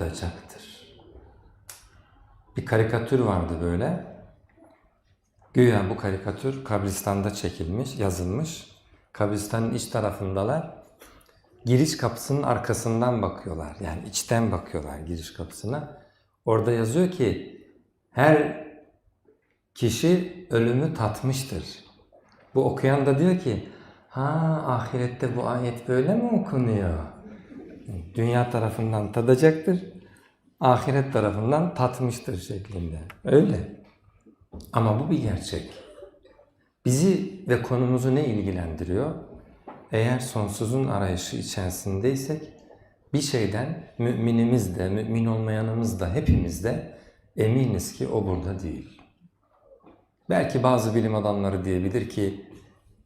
olacaktır. Bir karikatür vardı böyle. Güya bu karikatür kabristanda çekilmiş, yazılmış. Kabristanın iç tarafındalar. Giriş kapısının arkasından bakıyorlar. Yani içten bakıyorlar giriş kapısına. Orada yazıyor ki her kişi ölümü tatmıştır. Bu okuyan da diyor ki ha ahirette bu ayet böyle mi okunuyor? Dünya tarafından tadacaktır. Ahiret tarafından tatmıştır şeklinde. Öyle. Ama bu bir gerçek. Bizi ve konumuzu ne ilgilendiriyor? Eğer sonsuzun arayışı içerisindeysek bir şeyden müminimiz de, mümin olmayanımız da hepimiz de eminiz ki o burada değil. Belki bazı bilim adamları diyebilir ki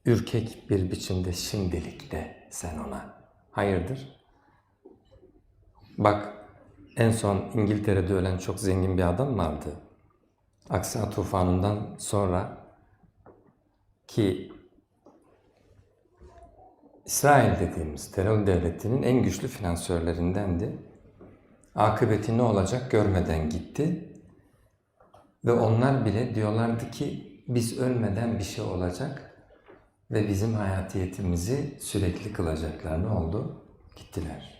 ürkek bir biçimde şimdilik de sen ona. Hayırdır? Bak en son İngiltere'de ölen çok zengin bir adam vardı. Aksa tufanından sonra ki İsrail dediğimiz terör devletinin en güçlü finansörlerindendi. Akıbeti ne olacak görmeden gitti. Ve onlar bile diyorlardı ki biz ölmeden bir şey olacak ve bizim hayatiyetimizi sürekli kılacaklar. Ne oldu? Gittiler.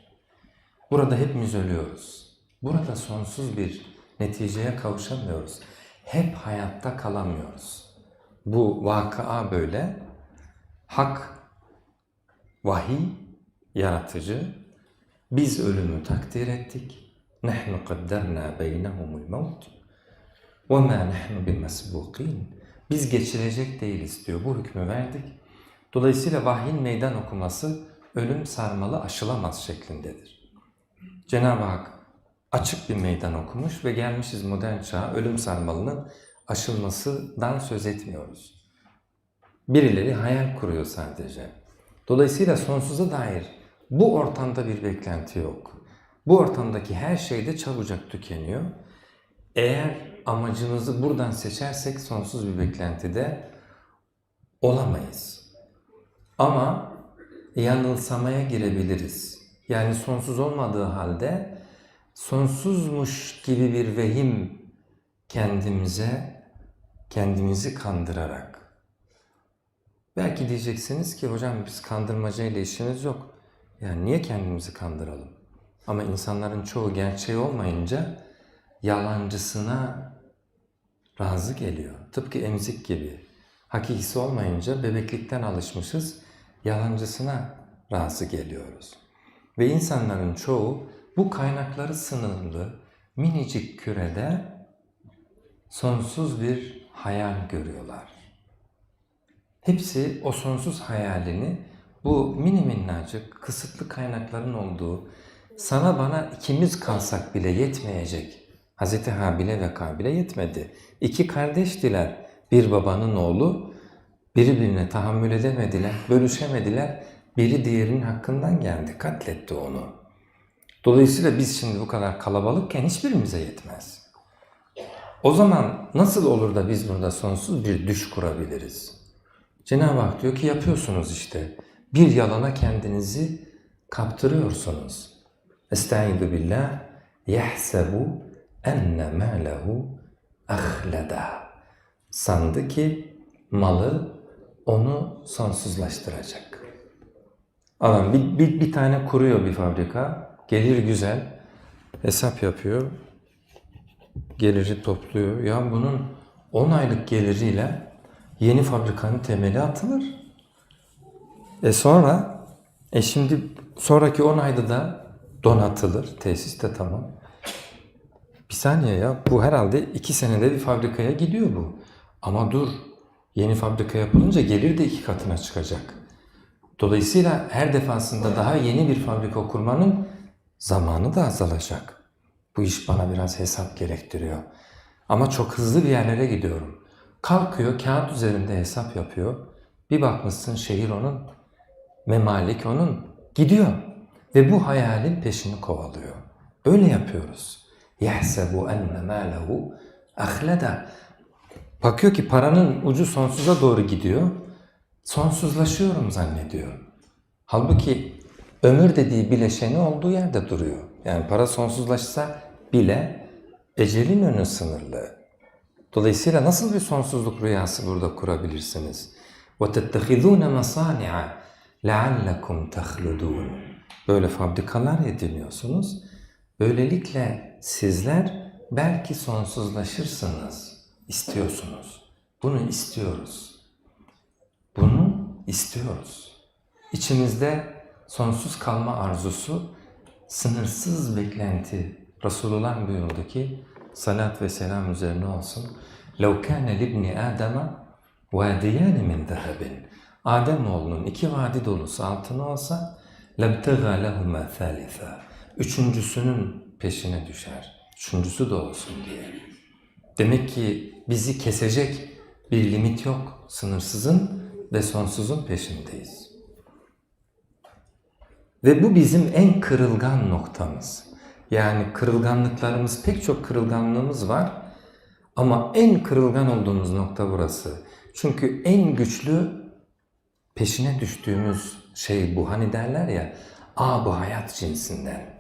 Burada hepimiz ölüyoruz. Burada sonsuz bir neticeye kavuşamıyoruz. Hep hayatta kalamıyoruz. Bu vakıa böyle. Hak, vahiy, yaratıcı. Biz ölümü takdir ettik. Nehnu kadderna beynehumul mevt. Ve ma nehnu. Biz geçirecek değiliz diyor. Bu hükmü verdik. Dolayısıyla vahyin meydan okuması ölüm sarmalı aşılamaz şeklindedir. Cenab-ı Hak açık bir meydan okumuş ve gelmişiz modern çağa ölüm sarmalının aşılmasından söz etmiyoruz. Birileri hayal kuruyor sadece. Dolayısıyla sonsuza dair bu ortamda bir beklenti yok. Bu ortamdaki her şey de çabucak tükeniyor. Eğer amacımızı buradan seçersek sonsuz bir beklentide olamayız. Ama yanılsamaya girebiliriz. Yani sonsuz olmadığı halde sonsuzmuş gibi bir vehim kendimize, kendimizi kandırarak. Belki diyeceksiniz ki hocam biz kandırmaca ile işimiz yok. Yani niye kendimizi kandıralım? Ama insanların çoğu gerçeği olmayınca yalancısına razı geliyor. Tıpkı emzik gibi. Hakikisi olmayınca bebeklikten alışmışız, yalancısına razı geliyoruz. Ve insanların çoğu bu kaynakları sınırlı, minicik kürede sonsuz bir hayal görüyorlar. Hepsi o sonsuz hayalini bu mini minnacık, kısıtlı kaynakların olduğu, sana bana ikimiz kalsak bile yetmeyecek. Hz. Habile ve Kabil'e yetmedi. İki kardeştiler. Bir babanın oğlu, birbirine tahammül edemediler, bölüşemediler. Biri diğerinin hakkından geldi, katletti onu. Dolayısıyla biz şimdi bu kadar kalabalıkken hiçbirimize yetmez. O zaman nasıl olur da biz burada sonsuz bir düş kurabiliriz? Cenab-ı Hak diyor ki yapıyorsunuz işte. Bir yalana kendinizi kaptırıyorsunuz. Estaizu billah yahsebu enne mâlehu ahleda. Sandı ki malı onu sonsuzlaştıracak. Adam bir, bir, bir tane kuruyor bir fabrika. Gelir güzel. Hesap yapıyor. Geliri topluyor. Ya bunun 10 aylık geliriyle yeni fabrikanın temeli atılır. E sonra e şimdi sonraki 10 ayda da donatılır. Tesis de tamam. Bir saniye ya bu herhalde 2 senede bir fabrikaya gidiyor bu. Ama dur yeni fabrika yapılınca gelir de iki katına çıkacak. Dolayısıyla her defasında daha yeni bir fabrika kurmanın zamanı da azalacak. Bu iş bana biraz hesap gerektiriyor. Ama çok hızlı bir yerlere gidiyorum. Kalkıyor kağıt üzerinde hesap yapıyor. Bir bakmışsın şehir onun, memalik onun. Gidiyor. Ve bu hayalin peşini kovalıyor. Öyle yapıyoruz. يَحْسَبُ اَنَّ مَالَهُ اَخْلَدَ Bakıyor ki paranın ucu sonsuza doğru gidiyor. Sonsuzlaşıyorum zannediyor. Halbuki ömür dediği bileşeni olduğu yerde duruyor. Yani para sonsuzlaşsa bile ecelin önü sınırlı. Dolayısıyla nasıl bir sonsuzluk rüyası burada kurabilirsiniz? وَتَتَّخِذُونَ مَصَانِعَ لَعَلَّكُمْ تَخْلُدُونَ Böyle fabrikalar ediniyorsunuz. Böylelikle sizler belki sonsuzlaşırsınız. istiyorsunuz. Bunu istiyoruz. Bunu istiyoruz. İçimizde sonsuz kalma arzusu, sınırsız beklenti. Resulullah buyurdu ki, salat ve selam üzerine olsun. لَوْ كَانَ لِبْنِ آدَمَ وَادِيَانِ مِنْ ذَهَبٍ Ademoğlunun iki vadi dolusu altın olsa لَبْتَغَى لَهُمَا ثَالِثًا Üçüncüsünün peşine düşer. Üçüncüsü de olsun diye. Demek ki bizi kesecek bir limit yok. Sınırsızın ve sonsuzun peşindeyiz. Ve bu bizim en kırılgan noktamız. Yani kırılganlıklarımız, pek çok kırılganlığımız var. Ama en kırılgan olduğumuz nokta burası. Çünkü en güçlü peşine düştüğümüz şey bu. Hani derler ya, aa bu hayat cinsinden.